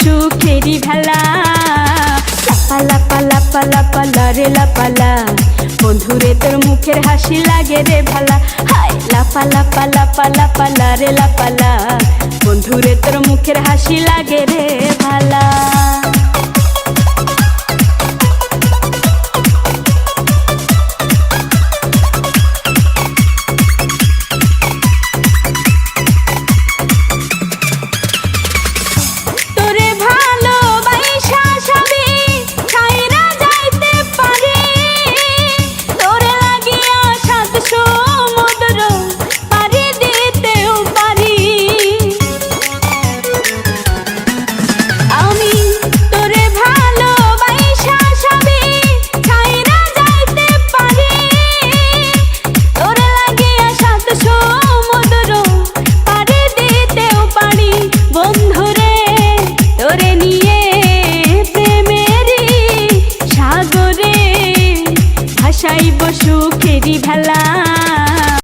সুখেরি ভেলা। লাপা লাপা লাপা লারে লাপালা বন্ধুরে, তোর মুখের হাসি লাগে রে ভালা। হাই লাপা লাপা লাপা লাপা লারে লাপালা বন্ধুরে, তোর মুখের হাসি লাগে রে সুখেরি ভেলা।